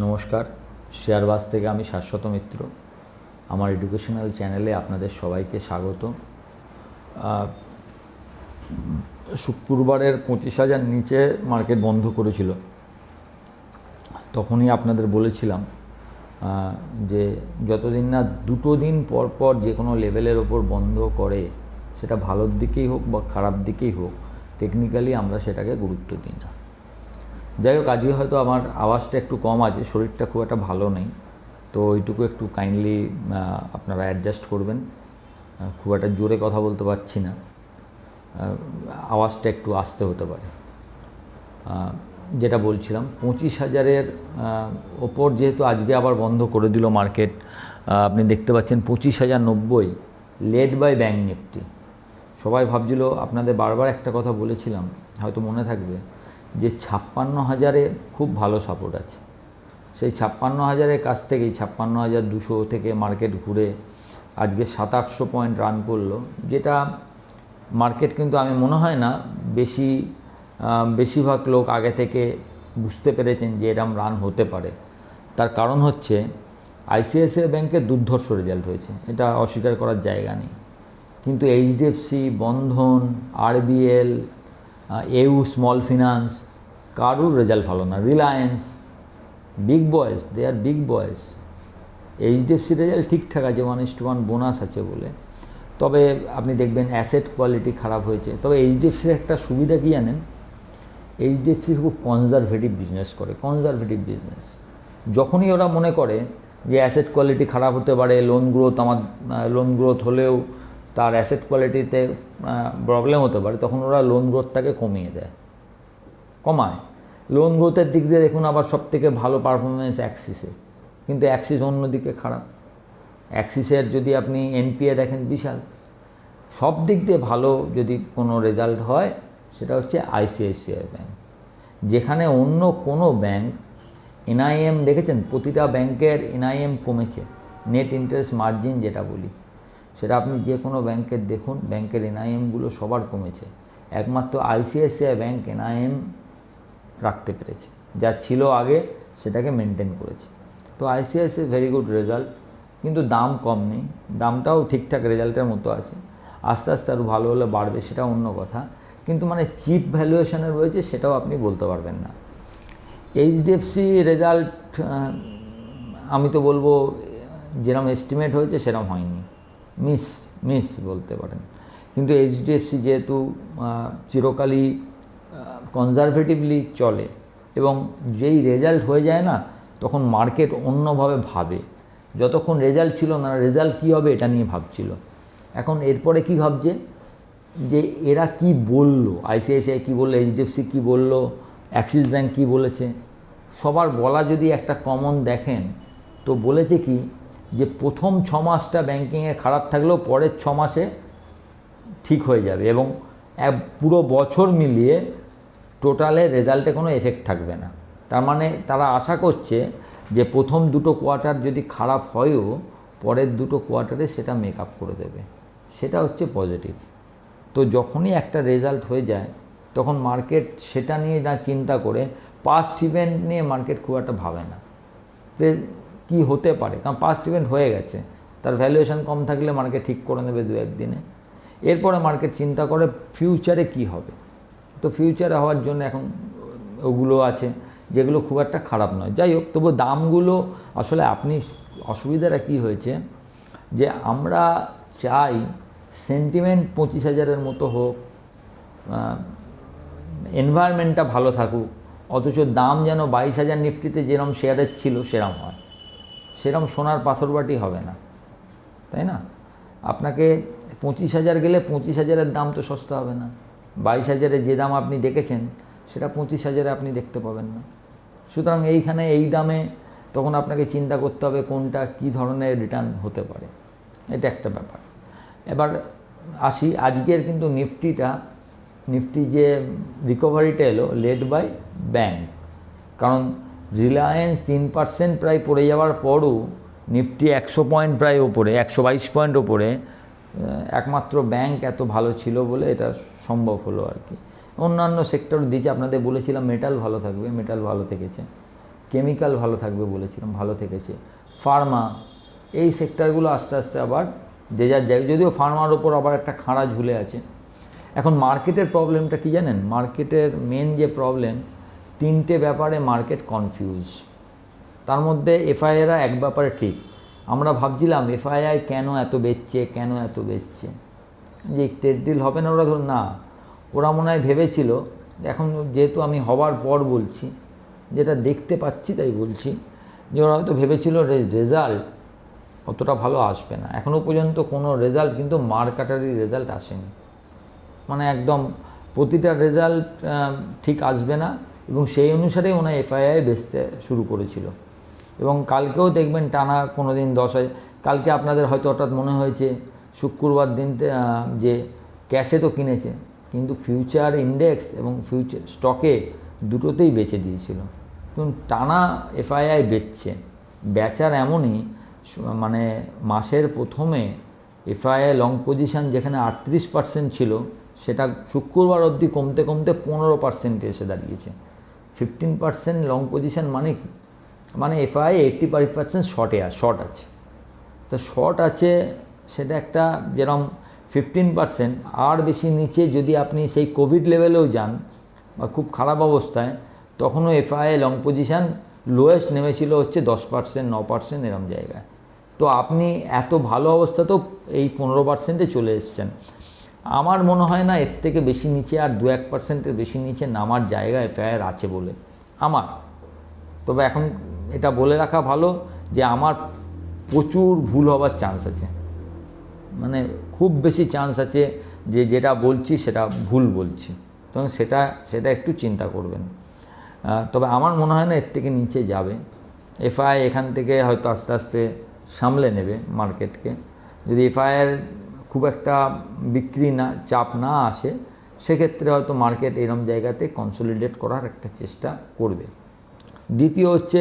নমস্কার। শেয়ারবাজ থেকে আমি শাশ্বত মিত্র। আমার এডুকেশনাল চ্যানেলে আপনাদের সবাইকে স্বাগত শুক্রবারের পঁচিশ হাজার নিচে মার্কেট বন্ধ করেছিল। তখনই আপনাদের বলেছিলাম যে যতদিন না দুটো দিন পর পর যে কোনো লেভেলের ওপর বন্ধ করে, সেটা ভালোর দিকেই হোক বা খারাপ দিকেই হোক টেকনিক্যালি আমরা সেটাকে গুরুত্ব দিই না। যাই হোক, আজকে হয়তো আমার আওয়াজটা একটু কম আছে, শরীরটা খুব একটা ভালো নেই। তো ওইটুকু একটু কাইন্ডলি আপনারা অ্যাডজাস্ট করবেন। খুব একটা জোরে কথা বলতে পারছি না। আওয়াজটা একটু আসতে হতে পারে। যেটা বলছিলাম, পঁচিশ হাজারের ওপর যেহেতু আজকে আবার বন্ধ করে দিল মার্কেট আপনি দেখতে পাচ্ছেন পঁচিশ হাজার নব্বই লেড বাই ব্যাঙ্ক নিফটি সবাই ভাবছিল, আপনাদের বারবার একটা কথা বলেছিলাম, হয়তো মনে থাকবে। যে ছাপ্পান্ন হাজারে খুব ভালো সাপোর্ট আছে। সেই ছাপ্পান্ন হাজারের কাছ থেকেই, ছাপ্পান্ন হাজার দুশো থেকে মার্কেট ঘুরে আজকে সাত আটশো পয়েন্ট রান করল, যেটা মার্কেট কিন্তু আমি মনে হয় না বেশি বেশিরভাগ লোক আগে থেকে বুঝতে পেরেছেন যে এরম রান হতে পারে। তার কারণ হচ্ছে আইসিআইসিআই ব্যাংকের দুর্ধর্ষ রেজাল্ট হয়েছে, এটা অস্বীকার করার জায়গা নেই। কিন্তু HDFC Bandhan RBL AU small finance কারুর রেজাল্ট ভালো না। Reliance big boys they are big boys HDFC result ঠিকঠাক আছে one is to one bonus আছে বলে। তবে আপনি দেখবেন অ্যাসেট কোয়ালিটি খারাপ হয়েছে। তবে এইচডিএফসির একটা সুবিধা কি জানেন? এইচডিএফসি খুব কনজারভেটিভ বিজনেস করে কনজারভেটিভ বিজনেস যখনই ওরা মনে করে যে অ্যাসেট কোয়ালিটি খারাপ হতে পারে লোন গ্রোথ আমার লোন গ্রোথ হলেও তার অ্যাসেট কোয়ালিটিতে প্রবলেম হতে পারে, তখন ওরা লোন গ্রোথটাকে কমিয়ে দেয়। কমায়। লোন গ্রোথের দিক দিয়ে দেখুন আবার সব থেকে ভালো পারফরমেন্স অ্যাক্সিসে কিন্তু অ্যাক্সিস অন্যদিকে খারাপ। অ্যাক্সিসের যদি আপনি এনপিএ দেখেন, বিশাল। সব দিক দিয়ে ভালো যদি কোনো রেজাল্ট হয়, সেটা হচ্ছে আইসিআইসিআই ব্যাঙ্ক যেখানে অন্য কোনো ব্যাংক এনআইএম দেখেছেন? প্রতিটা ব্যাংকের এনআইএম কমেছে। নেট ইন্টারেস্ট মার্জিন যেটা বলি। সেটা আপনি যে কোনো ব্যাংকের দেখুন, ব্যাংকের এনআইএমগুলো সবার কমেছে। একমাত্র আইসিআইসিআই ব্যাংক এনআইএম রাখতে পেরেছে। যা ছিল আগে সেটাকে মেনটেন করেছে। তো আইসিআইসি ভেরি গুড রেজাল্ট, কিন্তু দাম কম নেই। দামটাও ঠিকঠাক রেজাল্টের মতো আছে। আস্তে আস্তে আরও ভালো হলে বাড়বে সেটা অন্য কথা। কিন্তু মানে চিপ ভ্যালুয়েশনে রয়েছে সেটাও আপনি বলতে পারবেন না। এইচডিএফসি রেজাল্ট আমি তো বলব যেরকম এস্টিমেট হয়েছে সেরকম হয়নি। মিস মিস বলতে পারেন। কিন্তু এইচডিএফসি যেহেতু চিরকালই কনজারভেটিভলি চলে এবং যেই রেজাল্ট হয়ে যায় না, তখন মার্কেট অন্যভাবে ভাবে। যতক্ষণ রেজাল্ট ছিল না রেজাল্ট কী হবে এটা নিয়ে ভাবছিল। এখন এরপরে কি ভাবছে? যে এরা কি বলল? আইসিআইসিআই কী বলল? এইচডিএফসি কী বলল? অ্যাক্সিস ব্যাঙ্ক কী বলেছে? সবার বলা যদি একটা কমন দেখেন, তো বলেছে কি যে প্রথম ছ মাসটা ব্যাংকিংয়ে খারাপ থাকলেও পরের ছ মাসে ঠিক হয়ে যাবে এবং এক পুরো বছর মিলিয়ে টোটালে রেজাল্টে কোনো এফেক্ট থাকবে না। তার মানে তারা আশা করছে যে প্রথম দুটো কোয়ার্টার যদি খারাপ হয়ও, পরের দুটো কোয়ার্টারে সেটা মেক আপ করে দেবে। সেটা হচ্ছে পজিটিভ তো যখনই একটা রেজাল্ট হয়ে যায়, তখন মার্কেট সেটা নিয়ে না চিন্তা করে পাস্ট ইভেন্ট নিয়ে মার্কেট খুব একটা ভাবে না। কী হতে পারে? কারণ পাস্ট ইভেন্ট হয়ে গেছে। তার ভ্যালুয়েশন কম থাকলে মার্কেট ঠিক করে নেবে দু একদিনে। এরপরে মার্কেট চিন্তা করে ফিউচারে কি হবে? তো ফিউচারে হওয়ার জন্য এখন ওগুলো আছে, যেগুলো খুব একটা খারাপ নয়। যাই হোক, তবু দামগুলো আসলে আপনি অসুবিধাটা কি হয়েছে? যে আমরা চাই সেন্টিমেন্ট পঁচিশ হাজারের মতো হোক এনভায়রনমেন্টটা ভালো থাকুক, অথচ দাম যেন বাইশ হাজার নিফটিতে যেরম শেয়ারের ছিল, সেরম হয়। সেরম সোনার পাথরবাটি হবে না। তাই না? আপনাকে পঁচিশ হাজার গেলে পঁচিশ হাজারের দাম তো সস্তা হবে না। বাইশ হাজারে যে দাম আপনি দেখেছেন, সেটা পঁচিশ হাজারে আপনি দেখতে পাবেন না। সুতরাং এইখানে এই দামে তখন আপনাকে চিন্তা করতে হবে কোনটা কি ধরনের রিটার্ন হতে পারে। এটা একটা ব্যাপার। এবার আসি, আজকের কিন্তু নিফটিটা, নিফটি যে রিকভারিটা এলো লেড বাই ব্যাংক কারণ রিলায়েন্স তিন পার্সেন্ট প্রায় পড়ে যাওয়ার পরও নিফটি একশো পয়েন্ট প্রায় ওপরে, একশো বাইশ পয়েন্ট ওপরে একমাত্র ব্যাংক এত ভালো ছিল বলে এটা সম্ভব হলো আর কি। অন্যান্য সেক্টর দিয়েছে আপনাদের বলেছিলাম মেটাল ভালো থাকবে মেটাল ভালো থেকেছে। কেমিক্যাল ভালো থাকবে বলেছিলাম, ভালো থেকেছে। ফার্মা এই সেক্টরগুলো আস্তে আস্তে আবার যে যার জায়গায়, যদিও ফার্মার ওপর আবার একটা খাঁড়া ঝুলে আছে। এখন মার্কেটের প্রবলেমটা কি জানেন? মার্কেটের মেন যে প্রবলেম তিনটে ব্যাপারে মার্কেট কনফিউজ তার মধ্যে এফআইআরা এক ব্যাপারে ঠিক। আমরা ভাবছিলাম এফআইআই কেন এত বেচছে, কেন এত বেচছে? যে ট্রেড ডিল হবে না ওরা ধরুন, না। ওরা মনে হয় ভেবেছিল, এখন যেহেতু আমি হবার পর বলছি, যেটা দেখতে পাচ্ছি তাই বলছি, যে ওরা হয়তো ভেবেছিল রেজাল্ট অতটা ভালো আসবে না। এখনও পর্যন্ত কোনো রেজাল্ট কিন্তু মার্কাটারি রেজাল্ট আসেনি। মানে একদম প্রতিটা রেজাল্ট ঠিক আসবে না। এবং সেই অনুসারেই হয় এফআইআই বেচতে শুরু করেছিল। এবং কালকেও দেখবেন টানা কোনো দিন দশ কালকে আপনাদের হয়তো হঠাৎ মনে হয়েছে শুক্রবার দিন যে ক্যাশে তো কিনেছে, কিন্তু ফিউচার ইন্ডেক্স এবং ফিউচার স্টকে দুটোতেই বেচে দিয়েছিল। কিন্তু টানা এফআইআই বেচছে। বেচার এমনই মানে মাসের প্রথমে এফআইআই লং পজিশন যেখানে আটত্রিশ পার্সেন্ট ছিল, সেটা শুক্রবার অবধি কমতে কমতে পনেরো পার্সেন্টে এসে দাঁড়িয়েছে। ফিফটিন পার্সেন্ট লং পজিশান মানে কি? মানে এফআই এইট্টি ফাইভ পার্সেন্ট শর্টে শর্ট আছে তো শর্ট আছে সেটা একটা যেরকম ফিফটিন পার্সেন্ট আর বেশি নিচে যদি আপনি সেই কোভিড লেভেলেও যান বা খুব খারাপ অবস্থায়, তখনও এফআই লং পজিশান লোয়েস্ট নেমেছিল হচ্ছে দশ পার্সেন্ট ন পার্সেন্ট এরম জায়গায়। তো আপনি এত ভালো অবস্থাতেও এই পনেরো পার্সেন্টে চলে এসছেন। আমার মনে হয় না এর থেকে বেশি নিচে আর দু এক পার্সেন্টের বেশি নিচে নামার জায়গা এফআইআর আছে বলে। আমার। তবে এখন এটা বলে রাখা ভালো যে আমার প্রচুর ভুল হবার চান্স আছে। মানে খুব বেশি চান্স আছে যে যেটা বলছি সেটা ভুল বলছি। তখন সেটা সেটা একটু চিন্তা করবেন। তবে আমার মনে হয় না এর থেকে নিচে যাবে। এফআই এখান থেকে হয়তো আস্তে আস্তে সামলে নেবে মার্কেটকে যদি এফআইআর খুব একটা বিক্রি না, চাপ না আসে, সেক্ষেত্রে হয়তো মার্কেট এরম জায়গাতে কনসলিডেট করার একটা চেষ্টা করবে। দ্বিতীয় হচ্ছে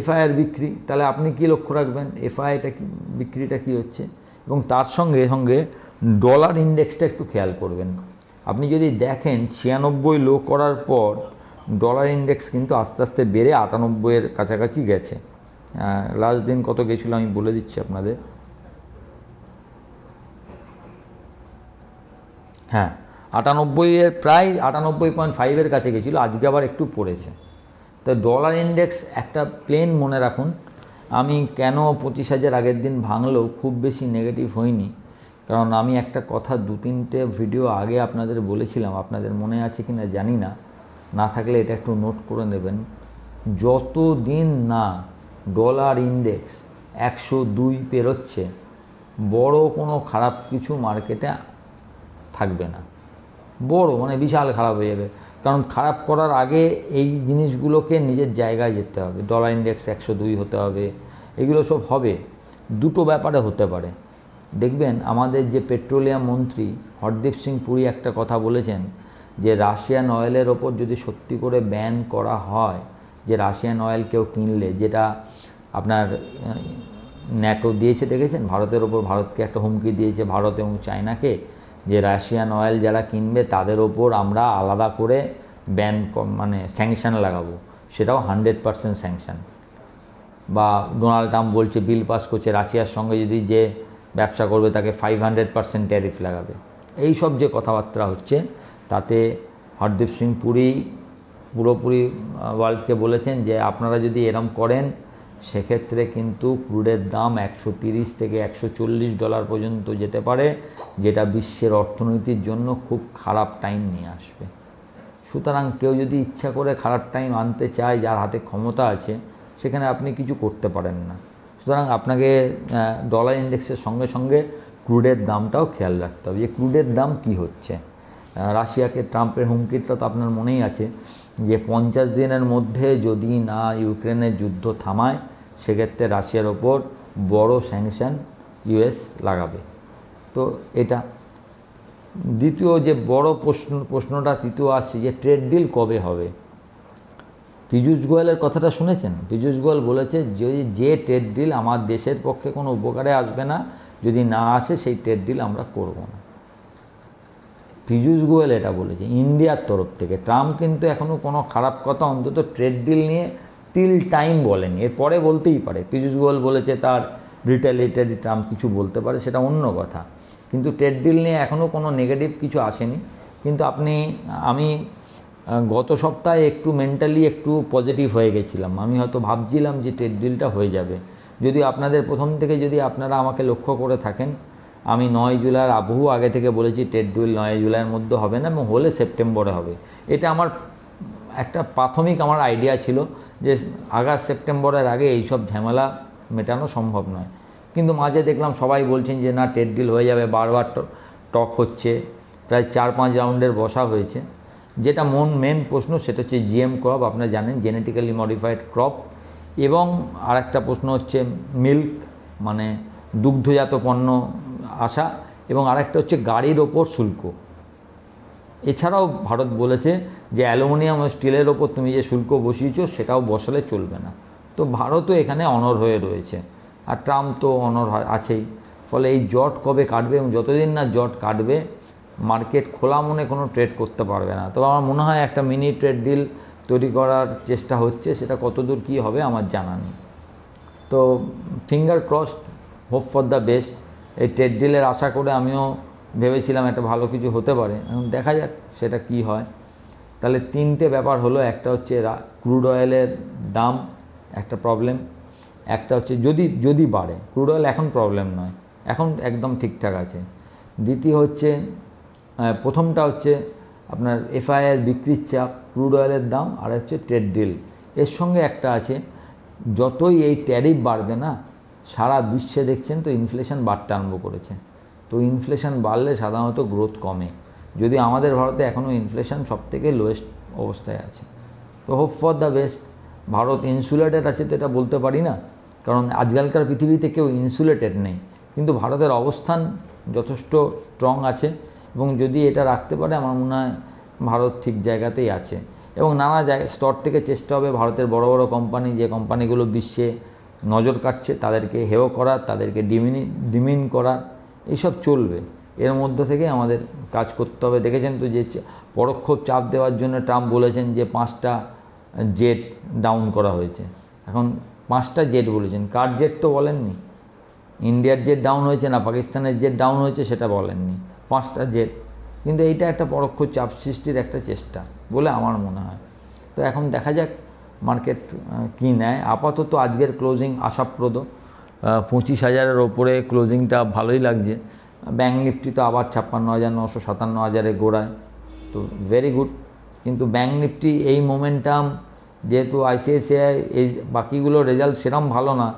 এফআইআর বিক্রি, তাহলে আপনি কি লক্ষ্য রাখবেন? এফআইআইটা কি, বিক্রিটা কি হচ্ছে? এবং তার সঙ্গে সঙ্গে ডলার ইন্ডেক্সটা একটু খেয়াল করবেন। আপনি যদি দেখেন ছিয়ানব্বই লো করার পর ডলার ইন্ডেক্স কিন্তু আস্তে আস্তে বেড়ে আটানব্বইয়ের কাছাকাছি গেছে। লাস্ট দিন কত গেছিল আমি বলে দিচ্ছি আপনাদের। হ্যাঁ আটানব্বইয়ের প্রায় আটানব্বই পয়েন্ট ফাইভের কাছে গেছিল, আজকে আবার একটু পড়েছে। তো ডলার ইন্ডেক্স একটা প্লেন মনে রাখুন, আমি কেন পঁচিশ হাজার আগের দিন ভাঙলেও খুব বেশি নেগেটিভ হইনি কারণ আমি একটা কথা দু তিনটে ভিডিও আগে আপনাদের বলেছিলাম, আপনাদের মনে আছে কি না জানি না না থাকলে এটা একটু নোট করে নেবেন। যত দিন না ডলার ইন্ডেক্স একশো দুই পেরোচ্ছে, বড় কোনো খারাপ কিছু মার্কেটে থাকবে না। বড় মানে বিশাল খারাপ হয়ে যাবে। কারণ খারাপ করার আগে এই জিনিসগুলোকে নিজের জায়গায় যেতে হবে। ডলার ইন্ডেক্স একশো দুই হতে হবে, এগুলো সব হবে। দুটো ব্যাপারে হতে পারে। দেখবেন আমাদের যে পেট্রোলিয়াম মন্ত্রী হরদীপ সিং পুরী একটা কথা বলেছেন যে রাশিয়ান অয়েলের ওপর যদি সত্যি করে ব্যান করা হয়, যে রাশিয়ান অয়েল কেউ কিনলে, যেটা আপনার ন্যাটো দিয়েছে, দেখেছেন? ভারতের ওপর ভারতকে একটা হুমকি দিয়েছে ভারত এবং চায়নাকে। যে রাশিয়ান অয়েল যারা কিনবে তাদের ওপর আমরা আলাদা করে ব্যান মানে স্যাংশন লাগাবো। সেটাও হান্ড্রেড পারসেন্ট স্যাংশন বা ডোনাল্ড ট্রাম্প বলছে বিল পাস করছে, রাশিয়ার সঙ্গে যদি যে ব্যবসা করবে তাকে ফাইভ হান্ড্রেড পারসেন্ট ট্যারিফ লাগাবে। এই সব যে কথাবার্তা হচ্ছে, তাতে হরদীপ সিং পুরী, পুরোপুরি ওয়ার্ল্ডকে বলেছেন যে আপনারা যদি এরম করেন সেক্ষেত্রে কিন্তু ক্রুডের দাম একশো তিরিশ থেকে একশো চল্লিশ ডলার পর্যন্ত যেতে পারে, যেটা বিশ্বের অর্থনীতির জন্য খুব খারাপ টাইম নিয়ে আসবে। সুতরাং কেউ যদি ইচ্ছা করে খারাপ টাইম আনতে চায়, যার হাতে ক্ষমতা আছে, সেখানে আপনি কিছু করতে পারেন না। সুতরাং আপনাকে ডলার ইন্ডেক্সের সঙ্গে সঙ্গে ক্রুডের দামটাও খেয়াল রাখতে হবে যে ক্রুডের দাম কি হচ্ছে। রাশিয়াকে ট্রাম্পের হুমকিটা তো আপনার মনেই আছে যে পঞ্চাশ দিনের মধ্যে যদি না ইউক্রেনের যুদ্ধ থামায়, সেক্ষেত্রে রাশিয়ার ওপর বড় স্যাংশন ইউএস লাগাবে। তো এটা দ্বিতীয় যে বড় প্রশ্ন, প্রশ্নটা তৃতীয় আসছে যে ট্রেড ডিল কবে হবে? পীযূষ গোয়েলের কথাটা শুনেছেন? পীযূষ গোয়েল বলেছে, যদি যে ট্রেড ডিল আমার দেশের পক্ষে কোনো উপকারে আসবে না, যদি না আসে, সেই ট্রেড ডিল আমরা করব না। পীযূষ গোয়েল এটা বলেছে, ইন্ডিয়ার তরফ থেকে। ট্রাম্প কিন্তু এখনও কোনো খারাপ কথা, অন্তত ট্রেড ডিল নিয়ে টিল টাইম বলেন। এরপরে বলতেই পারে, পীযূষ গোয়েল বলেছে তার রিটালিটারি ট্রাম্প কিছু বলতে পারে, সেটা অন্য কথা। কিন্তু ট্রেড ডিল নিয়ে এখনও কোনো নেগেটিভ কিছু আসেনি। কিন্তু আপনি, আমি গত সপ্তাহে একটু মেন্টালি একটু পজিটিভ হয়ে গেছিলাম। আমি হয়তো ভাবছিলাম যে ট্রেড ডিলটা হয়ে যাবে। যদি আপনাদের প্রথম থেকে যদি আপনারা আমাকে লক্ষ্য করে থাকেন আমি নয় জুলাইয়ের আবহু আগে থেকে বলেছি ট্রেড ডিল নয় জুলাইয়ের মধ্যে হবে না এবং হলে সেপ্টেম্বরে হবে। এটা আমার একটা প্রাথমিক আমার আইডিয়া ছিল যে আগস্ট সেপ্টেম্বরের আগে এইসব ঝামেলা মেটানো সম্ভব নয়। কিন্তু মাঝে দেখলাম সবাই বলছেন যে, না টেট ডিল হয়ে যাবে, বারবার টক হচ্ছে। প্রায় চার পাঁচ রাউন্ডের বসা হয়েছে। যেটা মন, মেন প্রশ্ন সেটা হচ্ছে জিএম ক্রপ আপনারা জানেন, জেনেটিক্যালি মডিফাইড ক্রপ এবং আরেকটা প্রশ্ন হচ্ছে মিল্ক মানে দুগ্ধজাত পণ্য আসা এবং আরেকটা হচ্ছে গাড়ির ওপর শুল্ক। এছাড়াও ভারত বলেছে যে অ্যালুমিনিয়াম ও স্টিলের ওপর তুমি যে শুল্ক বসিয়েছো, সেটাও বসালে চলবে না। তো ভারতও এখানে অনর হয়ে রয়েছে। আর ট্রাম্প তো অনর আছেই। ফলে এই জট কবে কাটবে এবং যতদিন না জট কাটবে, মার্কেট খোলা মনে কোনো ট্রেড করতে পারবে না। তবে আমার মনে হয় একটা মিনি ট্রেড ডিল তৈরি করার চেষ্টা হচ্ছে, সেটা কতদূর কী হবে আমার জানা নেই। তো finger crossed hope for the best এই ট্রেড ডিলের আশা করে আমিও ভেবেছিলাম একটা ভালো কিছু হতে পারে। এখন দেখা যাক সেটা কি হয়। তাহলে তিনটে ব্যাপার হলো। একটা হচ্ছে ক্রুড অয়েলের দাম, একটা প্রবলেম একটা হচ্ছে যদি যদি বাড়ে। ক্রুড অয়েল এখন প্রবলেম নয়। এখন একদম ঠিকঠাক আছে। দ্বিতীয় হচ্ছে প্রথমটা হচ্ছে আপনার এফআইআর বিক্রির চাপ ক্রুড অয়েলের দাম, আর হচ্ছে ট্রেড ডিল এর সঙ্গে একটা আছে। যতই এই ট্যারিফ বাড়বে না সারা বিশ্বে দেখছেন তো ইনফ্লেশন বাড়তে আরম্ভ করেছে। তো ইনফ্লেশন বাড়লে সাধারণত গ্রোথ কমে। যদি আমাদের ভারতে এখনও ইনফ্লেশন সবথেকে লোয়েস্ট অবস্থায় আছে। তো hope for the best Bharat insulated আছে তো এটা বলতে পারি না। কারণ আজকালকার পৃথিবীতে কেউ ইনসুলেটেড নেই। কিন্তু ভারতের অবস্থান যথেষ্ট স্ট্রং আছে এবং যদি এটা রাখতে পারে আমার মনে হয় ভারত ঠিক জায়গাতেই আছে। এবং নানা জায়গা স্তর থেকে চেষ্টা হবে ভারতের বড় বড় কোম্পানি যে কোম্পানিগুলো বিশ্বে নজর কাটছে, তাদেরকে হেয় করা, তাদেরকে ডিমিনি, ডিমিন করা, এইসব চলবে। এর মধ্যে থেকে আমাদের কাজ করতে হবে। দেখেছেন তো যে পরোক্ষ চাপ দেওয়ার জন্য ট্রাম্প বলেছেন যে পাঁচটা জেট ডাউন করা হয়েছে। এখন পাঁচটা জেট বলেছেন। কার জেট তো বলেননি? ইন্ডিয়ার জেট ডাউন হয়েছে না পাকিস্তানের জেট ডাউন হয়েছে সেটা বলেননি। পাঁচটা জেট। কিন্তু এইটা একটা পরোক্ষ চাপ সৃষ্টির একটা চেষ্টা বলে আমার মনে হয়। তো এখন দেখা যাক মার্কেট কী নেয়? আপাতত আজকের ক্লোজিং আশাপ্রদ। পঁচিশ হাজারের ওপরে ক্লোজিংটা ভালোই লাগছে। ব্যাঙ্ক নিফটি তো আবার ছাপ্পান্ন হাজার, নশো সাতান্ন হাজারে গোড়ায়। তো ভেরি গুড কিন্তু ব্যাঙ্ক নিফটি এই মোমেন্টাম যেহেতু আইসিআইসিআই এই বাকিগুলো রেজাল্ট সেরম ভালো না,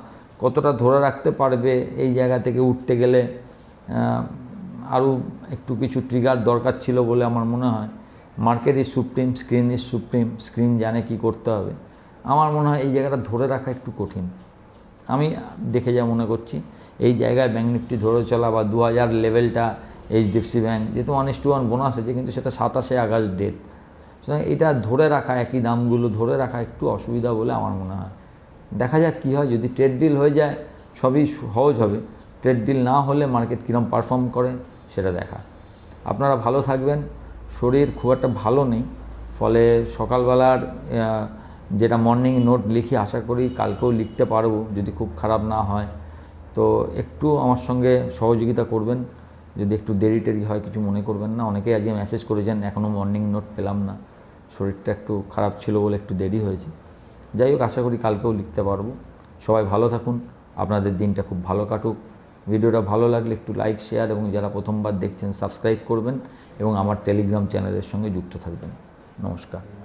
কতটা ধরে রাখতে পারবে এই জায়গা থেকে উঠতে গেলে আরও একটু কিছু ট্রিগার দরকার ছিল বলে আমার মনে হয়। Market is supreme screen is supreme screen জানে কি করতে হবে। আমার মনে হয় এই জায়গাটা ধরে রাখা একটু কঠিন। আমি দেখে যা মনে করছি, এই জায়গায় ব্যাঙ্ক নিফটি ধরে চলা বা দু হাজার লেভেলটা এইচডিএফসি ব্যাঙ্ক যেহেতু one is to one bonus আছে, কিন্তু সেটা সাতাশে আগস্ট ডেট সুতরাং এটা ধরে রাখা, একই দামগুলো ধরে রাখা একটু অসুবিধা বলে আমার মনে হয়। দেখা যাক কী হয়, যদি ট্রেড ডিল হয়ে যায়, সবই সহজ হবে। ট্রেড ডিল না হলে মার্কেট কীরকম পারফর্ম করে, সেটা দেখা। আপনারা ভালো থাকবেন, শরীর খুব একটা ভালো নেই, ফলে সকালবেলার যেটা মর্নিং নোট লিখি, আশা করি কালকেও লিখতে পারব, যদি খুব খারাপ না হয়। তো একটু আমার সঙ্গে সহযোগিতা করবেন। যদি একটু দেরি টেরি হয়, কিছু মনে করবেন না। অনেকেই আজকে মেসেজ করেছেন এখনও মর্নিং নোট পেলাম না। শরীরটা একটু খারাপ ছিল বলে একটু দেরি হয়েছে। যাই হোক, আশা করি কালকেও লিখতে পারব। সবাই ভালো থাকুন। আপনাদের দিনটা খুব ভালো কাটুক। ভিডিওটা ভালো লাগলে একটু লাইক শেয়ার এবং যারা প্রথমবার দেখছেন সাবস্ক্রাইব করবেন এবং আমার টেলিগ্রাম চ্যানেলের সঙ্গে যুক্ত থাকবেন। নমস্কার।